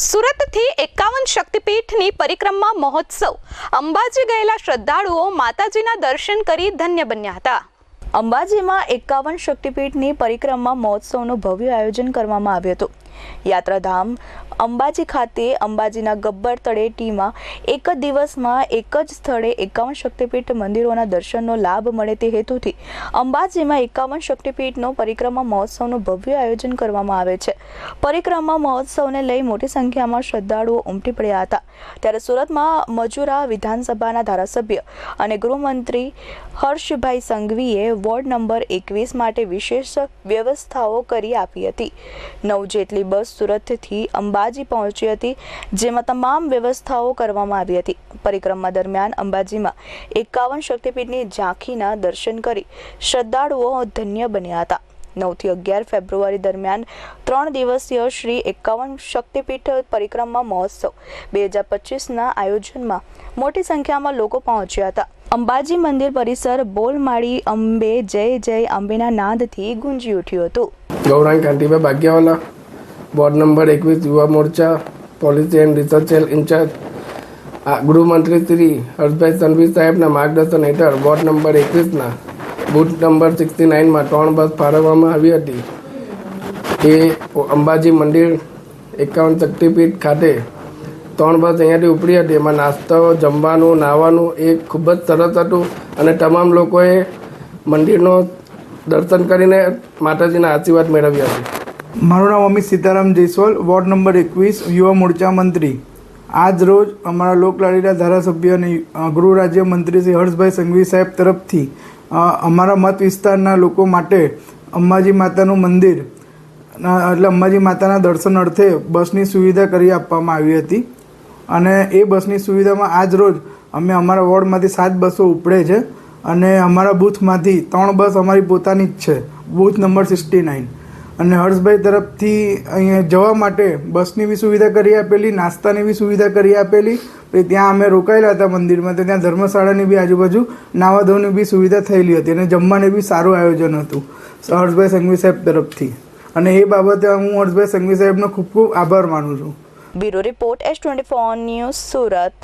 સુરતથી એકાવન શક્તિપીઠની પરિક્રમા મહોત્સવ. અંબાજી ગયેલા શ્રદ્ધાળુઓ માતાજીના દર્શન કરી ધન્ય બન્યા હતા. અંબાજીમાં એકાવન શક્તિપીઠની પરિક્રમા મહોત્સવનું ભવ્ય આયોજન કરવામાં આવ્યું હતું. યાત્રાધામ અંબાજી ખાતે અંબાજીના ગબ્બર તળેટીમાં એક જ દિવસમાં એક જ સ્થળે એકાવન શક્તિપીઠ મંદિરોના દર્શનનો લાભ મળે તે હેતુથી અંબાજીમાં એકાવન શક્તિપીઠનો પરિક્રમા મહોત્સવનું ભવ્ય આયોજન કરવામાં આવે છે. પરિક્રમા મહોત્સવને લઈ મોટી સંખ્યામાં શ્રદ્ધાળુઓ ઉમટી પડ્યા હતા. ત્યારે સુરતમાં મજુરા વિધાનસભાના ધારાસભ્ય અને ગૃહમંત્રી હર્ષભાઈ સંઘવીએ વોર્ડ નંબર એકવીસ માટે વિશેષ વ્યવસ્થાઓ કરી આપી હતી. નવ જેટલી બસ સુરતથી અંબાજી પહોંચી હતી, જેમાં તમામ વ્યવસ્થાઓ કરવામાં આવી હતી. પરિક્રમા દરમિયાન અંબાજીમાં એકાવન શક્તિપીઠની ઝાંખીના દર્શન કરી શ્રદ્ધાળુઓ ધન્ય બન્યા હતા. નવથી અગિયાર ફેબ્રુઆરી દરમિયાન ત્રણ દિવસીય શ્રી એકાવન શક્તિપીઠ પરિક્રમા મહોત્સવ બે હજાર પચીસના આયોજનમાં મોટી સંખ્યામાં લોકો પહોંચ્યા હતા. અંબાજી મંદિર પરિસર બોલમાળી અંબે જય જય અંબેના નાદથી ગુંજી ઉઠ્યું હતું. ગૌરાંગ કાંતિભાઈ ભાગ્યાવાલા. વોર્ડ નંબર એકવીસ, Yuva Morcha policy and research cell incharge ગૃહમંત્રી શ્રી હર્ષભાઈ સંઘવી સાહેબના માર્ગદર્શન હેઠળ વોર્ડ નંબર એકવીસના બૂથ નંબર સિક્સટી નાઇનમાં ત્રણ બસ ફાળવવામાં આવી હતી. એ અંબાજી મંદિર એકાવન શક્તિપીઠ ખાતે ત્રણ બસ અહીંયાથી ઉપડી હતી. એમાં નાસ્તો, જમવાનું, નાહવાનું એ ખૂબ જ સરસ હતું અને તમામ લોકોએ મંદિરનો દર્શન કરીને માતાજીના આશીર્વાદ મેળવ્યા છે. મારું નામ અમિત સીતારામ જયસ્વાલ, વોર્ડ નંબર એકવીસ, યુવા મોરચા મંત્રી. આજ રોજ અમારા લોકલાડીના ધારાસભ્ય અને ગૃહ રાજ્ય મંત્રી શ્રી હર્ષભાઈ સંઘવી સાહેબ તરફથી અમારા મત વિસ્તારના લોકો માટે અંબાજી માતાનું મંદિર એટલે અંબાજી માતાના દર્શન અર્થે બસની સુવિધા કરી આપવામાં આવી હતી. અને એ બસની સુવિધામાં આજ રોજ અમે અમારા વોર્ડમાંથી સાત બસો ઉપડે છે. અને અમારા બૂથમાંથી ત્રણ બસ અમારી પોતાની જ છે. Booth number sixty nine. અને હર્ષભાઈ તરફથી અહીંયા જવા માટે બસની બી સુવિધા કરી આપેલી, નાસ્તાની બી સુવિધા કરી આપેલી. પછી ત્યાં અમે રોકાયેલા હતા મંદિરમાં, તો ત્યાં ધર્મશાળાની બી આજુબાજુ નાવા ધોવાની બી સુવિધા થયેલી હતી અને જમવાની બી સારું આયોજન હતું. હર્ષભાઈ સંઘવી સાહેબ તરફથી. અને એ બાબતે હું હર્ષભાઈ સંઘવી સાહેબનો ખૂબ ખૂબ આભાર માનું છું. Bureau report S twenty news Surat.